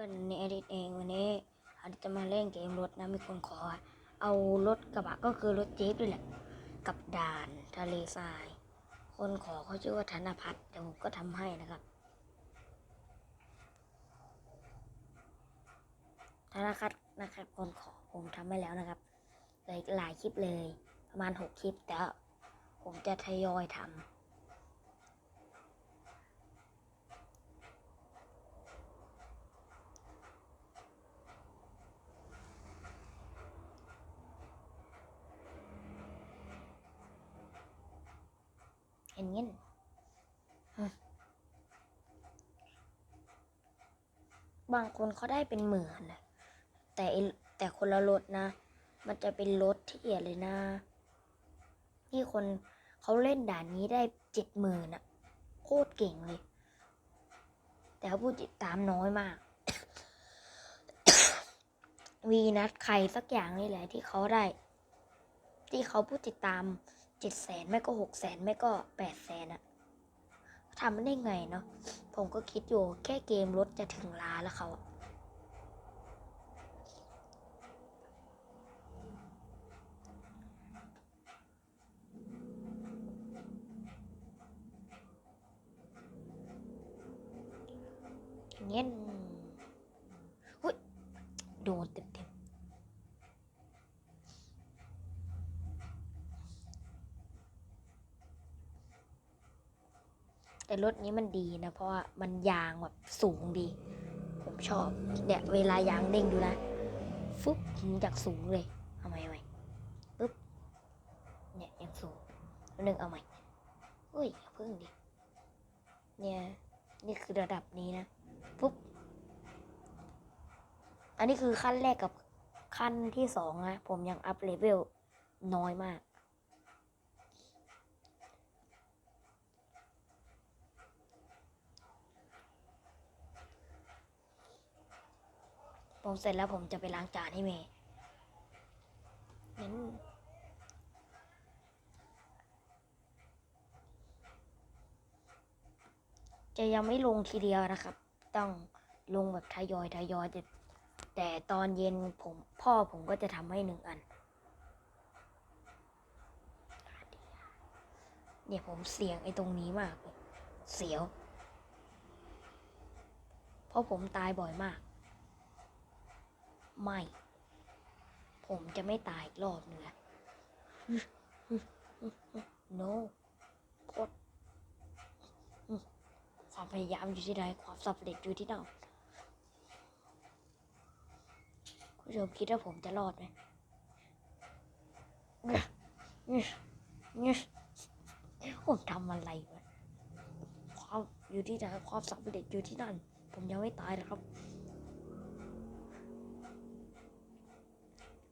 พื่อนในอดีตเองวันนี้อาจจะมาเล่นเกมรถนะมีคนขอ เอารถกระบะก็คือรถจี๊ปด้วยแหละ กับด่านทะเลทราย คนขอเขาชื่อว่าธนพัฒน์เดี๋ยวผมก็ทำให้นะครับ ธนพัฒน์นะครับ คนขอผมทำให้แล้วนะครับเลยหลายคลิปเลย ประมาณหกคลิปแต่ผมจะทยอยทำ เห็นเงี้ยอืมบางคนเขาได้เป็นหมื่นนะแต่ไอ้แต่คนละรถนะ มันจะเป็นรถที่เอียดเลยนะ นี่คนเขาเล่นด่านนี้ได้เจ็ดหมื่นอะโคตรเก่งเลย แต่เขาผู้ติดตามน้อยมาก วีนัดใครสักอย่างนี่แหละที่เขาได้ ที่เขาผู้ติดตาม เจ็ดแสนไม่ก็หกแสนไม่ก็แปดแสนอะทำได้ไงเนาะผมก็คิดอยู่แค่เกมรถจะถึงล้านแล้วเขาอะเงี้ยโดนเต็มเต็มๆ แต่รถนี้มันดีนะ เพราะว่ามันยางแบบสูงดี ผมชอบเนี่ยเวลายางเด้งดูนะฟึบผมจากสูงเลย เอาใหม่เอาใหม่ปึ๊บเนี่ยยังสูงแล้วหนึ่งเอาใหม่เฮ้ยอย่าพึ่งดิเนี่ยนี่คือระดับนี้นะปุ๊บอันนี้คือขั้นแรกกับขั้นที่สองนะ ผมยังอัพเลเวลน้อยมาก ผมเสร็จแล้วผมจะไปล้างจานให้เมย์งั้นจะยังไม่ลงทีเดียวนะครับ ต้องลงแบบทยอยทยอยแต่แต่ตอนเย็นผมพ่อผมก็จะทำให้หนึ่งอัน เนี่ยผมเสียงไอ้ตรงนี้มากเลยเสียว เพราะผมตายบ่อยมาก ไม่ ผมจะไม่ตายอีกรอบนึงละ no โคตความพยายามอยู่ที่ใดความสำเร็จอยู่ที่นั่นคุณผู้ชมคิดว่าผมจะรอดไหมผมทำอะไรวะความอยู่ที่ใดความสำเร็จอยู่ที่นั่น ผมยังไม่ตายนะครับ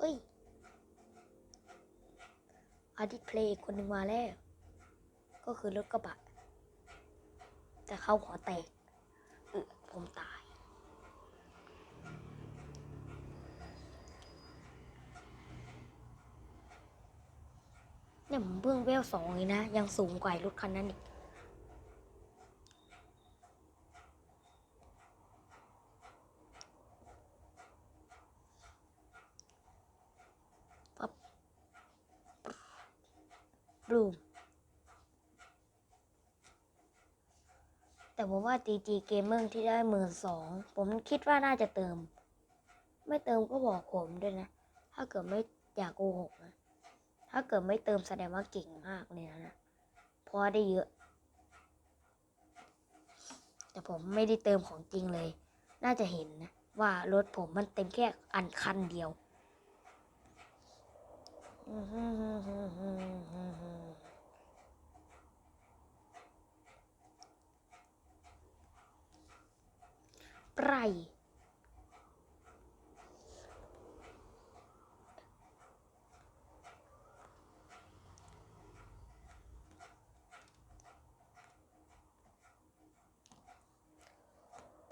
เฮ้ยอาดิตเพลย์คนหนึ่งมาแล้ว ก็คือรถกระบะ แต่เขาหัวแตกเออผมตาย เนี่ยผมเพิ่งเวลสองเองนะ ยังสูงกว่ารถคันนั้นอีกูมแต่ผมว่า GG Gamer ที่ได้หมื่นสอง ผมคิดว่าน่าจะเติม ไม่เติมก็บอกผมด้วยนะ ถ้าเกิดไม่อยากโกหกนะ ถ้าเกิดไม่เติมแสดงว่าเก่งมากเลยนะเพราะได้เยอะ แต่ผมไม่ได้เติมของจริงเลย น่าจะเห็นนะ ว่ารถผมมันเต็มแค่อันคันเดียว ไร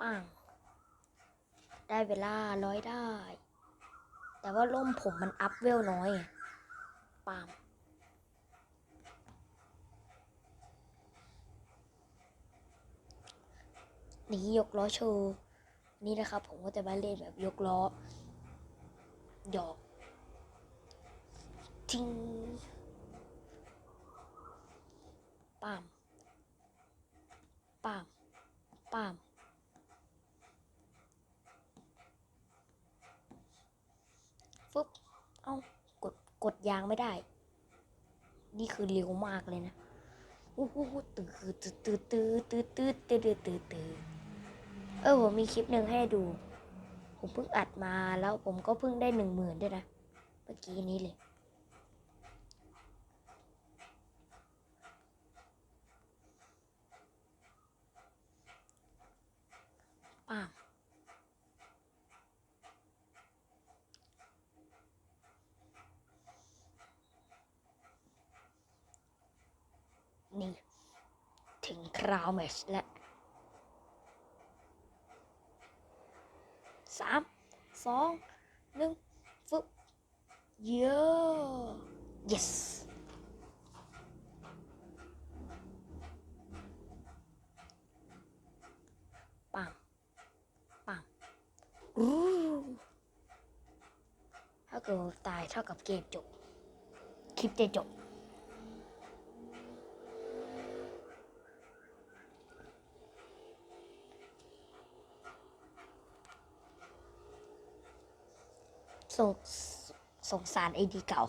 ปัง ได้เวลาร้อยได้ แต่ว่าล่มผมมันอัพเวลน้อยไงปามนี่ยกล้อโชว์ นี่นะครับ ผมก็จะมาเล่นแบบยกล้อหยอกทิ้งปามปามปามฟึบเอา้ากดกดยางไม่ได้ นี่คือเร็วมากเลยนะโอ้โหตื่นตื่นตื่นตื่นตื่นตื่นตื่นตื่นตื่น ออผมมีคลิปหนึ่งให้ดู ผมเพิ่งอัดมาแล้วผมก็เพิ่งได้หนึ่งหมื่นด้วยนะ เมื่อกี้นี้เลยป้ามนี่ ถึงคราวแมชแล้ว สามสองหนึ่งฟึบเยอะ yes ปังปังอู้ถ้าเกิดตายเท่ากับเกมจบ คลิปจะจบ สงสงสารไอดีเก่า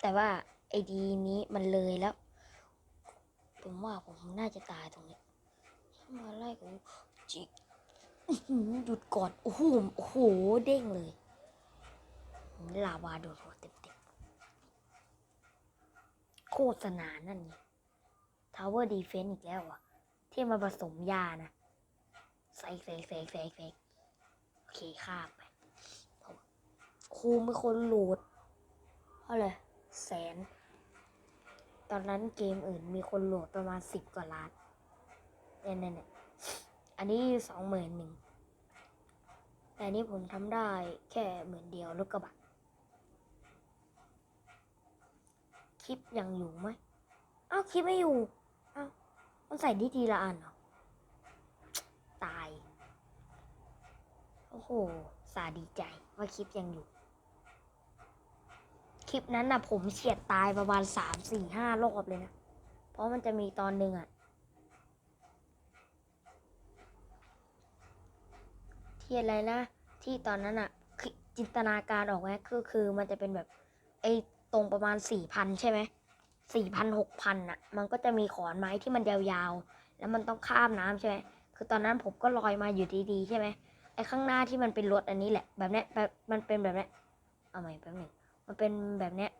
แต่ว่าไอดีนี้มันเลยแล้ว ผมว่าผมน่าจะตายตรงนี้ทำอะไรกูจิกหยุดก่อน โอ้โหโอ้โห เด้งเลย ลาวาโดนหัวเต็มๆโฆษณานั่นไง Tower Defense อีกแล้วอะ ที่มาผสมยานะใส่ใส่ใส่ใส่ใส่โอเคข้าม ครูม่คนโหลดเท่าไหร่แสน ตอนนั้นเกมอื่นมีคนโหลดประมาณสิบกว่าล้านเนี่ยเนี่ยเนี่ยอันนี้สองหมื่นหนึ่งแต่อันนี้ผมทำได้แค่หมื่นเดียวรถกระบะคลิปยังอยู่ไหมอ้าวคลิปไม่อยู่อ้าวมันใส่ดีทีละอันเหรอตาย โอ้โห สาดีใจว่าคลิปยังอยู่ คลิปนั้นน่ะผมเฉียดตายประมาณสามสี่ห้ารอบเลยนะ เพราะมันจะมีตอนหนึ่งอะที่อะไรนะ ที่ตอนนั้นอะจินตนาการออกไหมคือคือมันจะเป็นแบบไอ้ตรงประมาณสี่พันใช่ไหมสี่พันหกพันอะมันก็จะมีขอนไม้ที่มันยาวๆ แล้วมันต้องข้ามน้ำใช่ไหมคือตอนนั้นผมก็ลอยมาอยู่ดีๆ ใช่ไหมไอ้ข้างหน้าที่มันเป็นรถอันนี้แหละ แบบเนี้ยแบบมันเป็นแบบเนี้ยเอาใหม่แป๊บหนึง มันเป็นแบบเนี้ย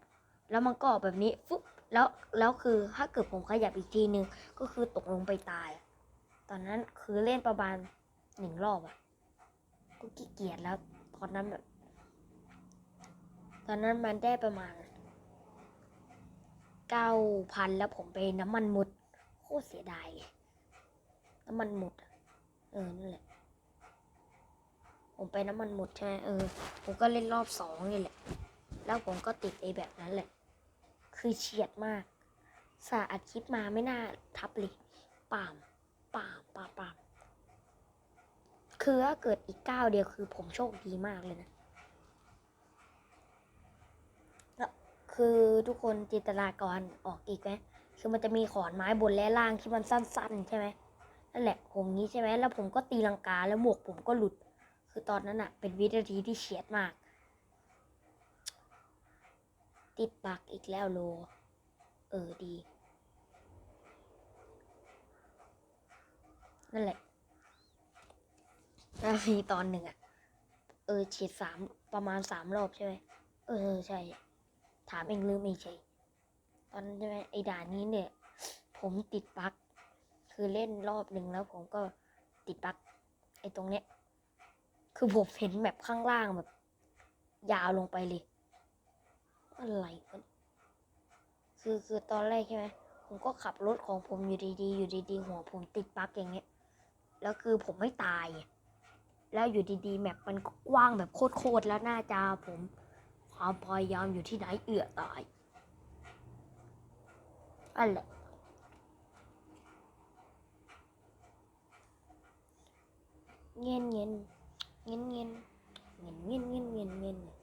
แล้วมันก็ออกแบบนี้ฟุ๊บแล้วแล้วคือถ้าเกิดผมขยับอีกทีนึงก็คือตกลงไปตาย ตอนนั้นคือเล่นประมาณหนึ่งรอบอะก็ขี้เกียจแล้วตอนนั้นแบบตอนนั้นมันได้ประมาณเก้าพันแล้วผมไปน้ำมันหมดโคตรเสียดายเลยน้ำมันหมดเออนั่นแหละผมไปน้ำมันหมดใช่ไหมเออผมก็เล่นรอบสองนี่แหละ แล้วผมก็ติดไอ้แบบนั้นแหละ คือเฉียดมากสาอัดคลิปมาไม่น่าทับเลยปามปามปามปามคือถ้าเกิดอีกเก้าเดียวคือผมโชคดีมากเลยนะแล้วคือทุกคนจินตนาการออกอีกไหมคือมันจะมีขอนไม้บนและล่างที่มันสั้น ๆ ใช่ไหมนั่นแหละผมนี้ใช่ไหมแล้วผมก็ตีลังกาแล้วหมวกผมก็หลุด คือตอนนั้นอะเป็นวินาทีที่เฉียดมาก ติดบักอีกแล้วโล เออดี นั่นแหละแล้วมีตอนหนึ่งอะเออฉีดสามประมาณสามรอบใช่ไหมเออใช่ ถามเองลืมไม่ใช่ตอนใช่ไหมไอ้ด่านนี้เนี่ย ผมติดบักคือเล่นรอบหนึ่งแล้วผมก็ติดบักไอ้ตรงเนี้ย คือผมเห็นแบบข้างล่างแบบ ยาวลงไปเลย อะไรวะคือคือตอนแรกใช่ไหมผมก็ขับรถของผมอยู่ดีๆ อยู่ดีๆ หัวผมติดปลั๊กอย่างเงี้ย แล้วคือผมไม่ตาย แล้วอยู่ดีๆ แมปมันกว้างแบบโคตรๆ แล้วหน้าจาผม ความพยายามอยู่ที่ไหนเอื้อตายอันแหละนเงินเงินเงินเงินเงินเงินเงินเงินเงินผม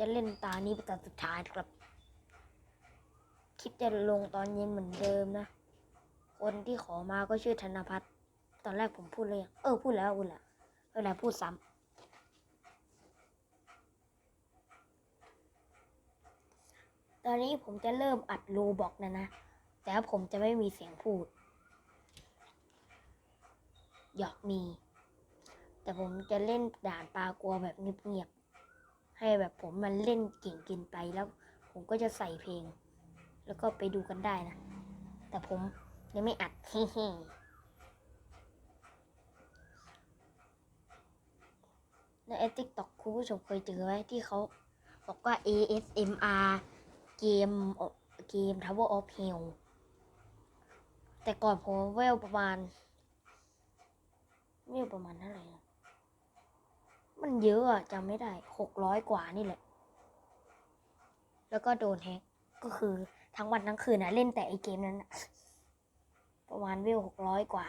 จะเล่นตานี้เป็นตาสุดท้ายครับ คลิปจะลงตอนเย็นเหมือนเดิมนะ คนที่ขอมาก็ชื่อธนพัฒน์ตอนแรกผมพูดเลยงเออพูดแล้วพูดแล้วเวลาพูดซ้ำตอนนี้ผมจะเริ่มอัดโลบอกนะนะ แต่ผมจะไม่มีเสียงพูดหยอกมี แต่ผมจะเล่นด่านปลากลัวแบบเงียบๆ ให้แบบผมมันเล่นเก่งเกินไปแล้ว ผมก็จะใส่เพลง แล้วก็ไปดูกันได้นะ แต่ผมยังไม่อัดเฮ้ในไอติ๊กต็อกคุณผู้ชมเคยเจอไหมที่เขาบอกว่า ASMR เกมเกม Tower of Hell แต่ก่อนผมเวลประมาณเวลประมาณเท่าไหร่ มันเยอะอะจำไม่ได้หกร้อยกว่านี่แหละ แล้วก็โดนแฮกก็คือทั้งวันทั้งคืนนะเล่นแต่ไอเกมนั้นนะประมาณเวลหกร้อยกว่า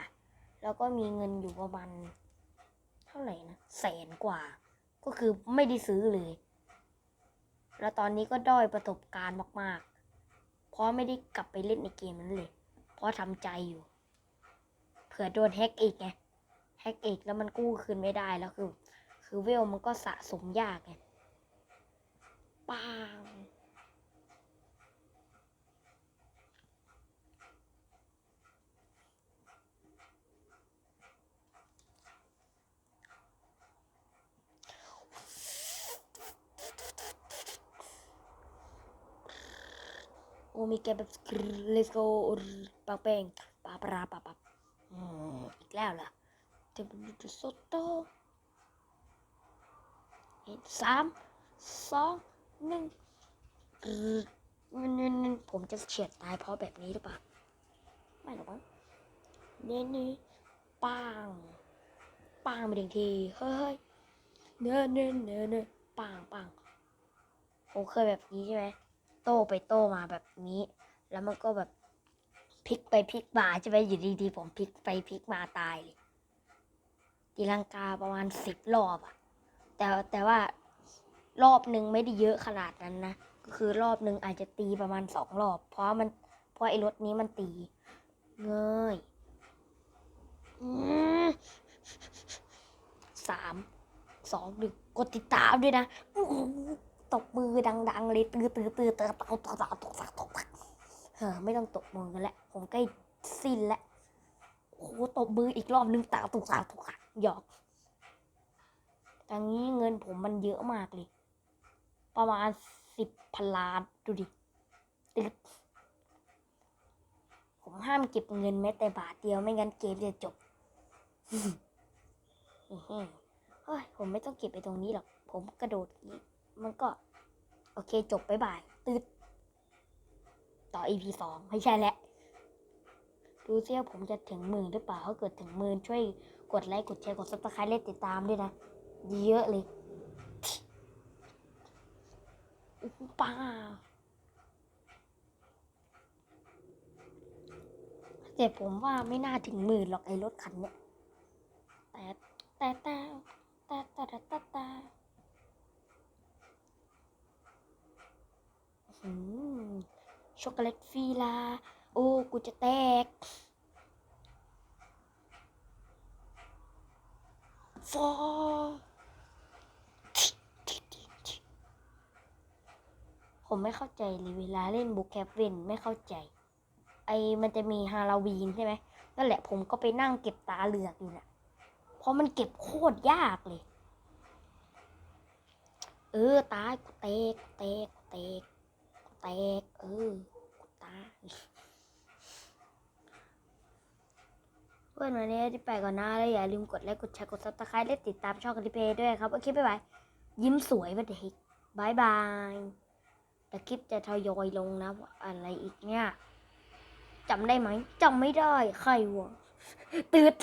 แล้วก็มีเงินอยู่ประมาณเท่าไหร่นะแสนกว่า ก็คือไม่ได้ซื้อเลย แล้วตอนนี้ก็ด้อยประสบการณ์มาก ๆ เพราะไม่ได้กลับไปเล่นในเกมนั้นเลย เพราะทำใจอยู่เผื่อโดนแฮกอีกไงแฮกอีกแล้วมันกู้คืนไม่ได้แล้วคือ คือเวลมันก็สะสมยากไงปังโอ้มีแกแบบ let's go ปังเป้งปาปราปาปับอืมอีกแล้วล่ะเทมปุจุโซโต สามสองหนึ่งมันผมจะเฉียดตายเพราะแบบนี้หรือเปล่า ไม่หรอกมั้งเน้นนี่ปังปังไปหนึ่งทีเฮ้ยเนื้อเนื้อเนื้อเนื้อปังปังผมเคยแบบนี้ใช่ไหมโต้ไปโต้มาแบบนี้ แล้วมันก็แบบพลิกไปพลิกมาใช่ไหมอยู่ดีๆผมพลิกไปพลิกมาตายเลยตีลังกาประมาณสิบรอบอะ แต่แต่ว่ารอบหนึ่งไม่ได้เยอะขนาดนั้นนะก็คือรอบหนึ่งอาจจะตีประมาณสองรอบ เพราะมันเพราะไอ้รถนี้มันตีเงยสามสองหนึ่งกดติดตามด้วยนะตบมือดังๆเลยตือตือตือตือตกตกตกตกตกตกเฮ้อไม่ต้องตบมือกันแล้วผมใกล้สิ้นแล้วโอ้ตบมืออีกรอบนึงตาตุกตาตุกหยอก ทางนี้เงินผมมันเยอะมากเลย ประมาณสิบพันล้านดูดิตึ๊ดผมห้ามเก็บเงินแม้แต่บาทเดียวไม่งั้นเกมจะจบเฮ้ยผมไม่ต้องเก็บไปตรงนี้หรอก ผมกระโดดนี้มันก็ โอเคจบไปบ่ายตืดต่อ EP สองไม่ใช่แล้วดูซิว่าผมจะถึงหมื่นหรือเปล่าถ้าเกิดถึงหมื่นช่วยกดไลค์กดแชร์กดซับสไครต์และติดตามด้วยนะ เยอะเลยป้าแต่ผมว่าไม่น่าถึงหมื่นหรอกไอ้รถคันเนี้ยแต่แต่แต่แต่แต่แต่แต่ช็อกโกแลตฟีลา โอ้ กูจะแตกฟอ ผมไม่เข้าใจเลยเวลาเล่นบุกแคปเวนไม่เข้าใจ ไอมันจะมีฮาโลวีนใช่ไหมนั่นแหละผมก็ไปนั่งเก็บตาเหลือกอยู่นะเพราะมันเก็บโคตรยากเลย เออตายกูเตกเตกเตกเตกเออกูตายเพื่อนวันนี้ที่ไปก่อนนะแล้วอย่าลืมกดไลค์กดแชร์กดซับสไครต์และติดตามช่องกันทีเพย์ด้วยครับ โอเคบ๊ายบายยิ้มสวยวันเด็กบายบาย แต่คลิปจะทยอยลงนะอะไรอีกเนี่ยจำได้ไหมจำไม่ได้ใครวะตืด